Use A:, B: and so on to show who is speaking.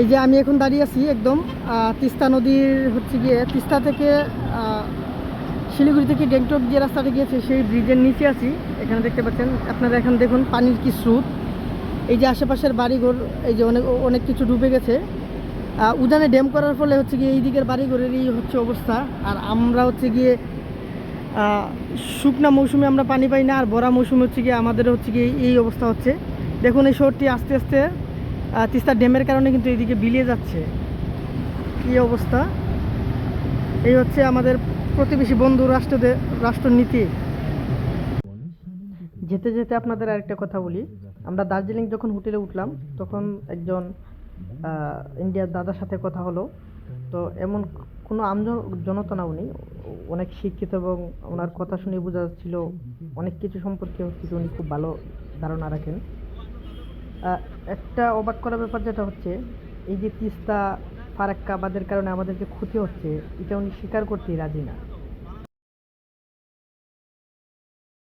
A: এই যে আমি এখন দাঁড়িয়ে আছি একদম তিস্তা নদীর হচ্ছে গিয়ে, তিস্তা থেকে শিলিগুড়ি থেকে গ্যাংটক যে রাস্তাটা গিয়েছে, সেই ব্রিজের নিচে আছি। এখানে দেখতে পাচ্ছেন, আপনারা এখন দেখুন পানির কি স্রোত। এই যে আশেপাশের বাড়িঘর, এই যে অনেক অনেক কিছু ডুবে গেছে। উদানে ড্যাম করার ফলে হচ্ছে গিয়ে এই দিকের বাড়িঘরেরই হচ্ছে অবস্থা। আর আমরা হচ্ছে গিয়ে শুকনা মৌসুমে আমরা পানি পাই না, আর বড়া মৌসুমে হচ্ছে গিয়ে আমাদের হচ্ছে গিয়ে এই অবস্থা হচ্ছে। দেখুন এই শহরটি আস্তে আস্তে তিস্তা ড্যামের কারণে কিন্তু এইদিকে বিলিয়ে যাচ্ছে। কী অবস্থা? এই হচ্ছে আমাদের প্রতিবেশী বন্ধু রাষ্ট্রদের রাষ্ট্রনীতি। যেতে যেতে আপনাদের আরেকটা কথা বলি। আমরা দার্জিলিং যখন হোটেলে উঠলাম, তখন একজন ইন্ডিয়ার দাদার সাথে কথা হলো। তো এমন কোনো আম জনতা না উনি অনেক শিক্ষিত এবং ওনার কথা শুনে বোঝা যাচ্ছিল, অনেক কিছু সম্পর্কে হচ্ছে উনি খুব ভালো ধারণা রাখেন। একটা অবাক করা ব্যাপার যেটা হচ্ছে, এই যে তিস্তা, ফারাক্কা বাঁধের কারণে আমাদের যে ক্ষতি হচ্ছে এটা উনি স্বীকার করতেই রাজি না?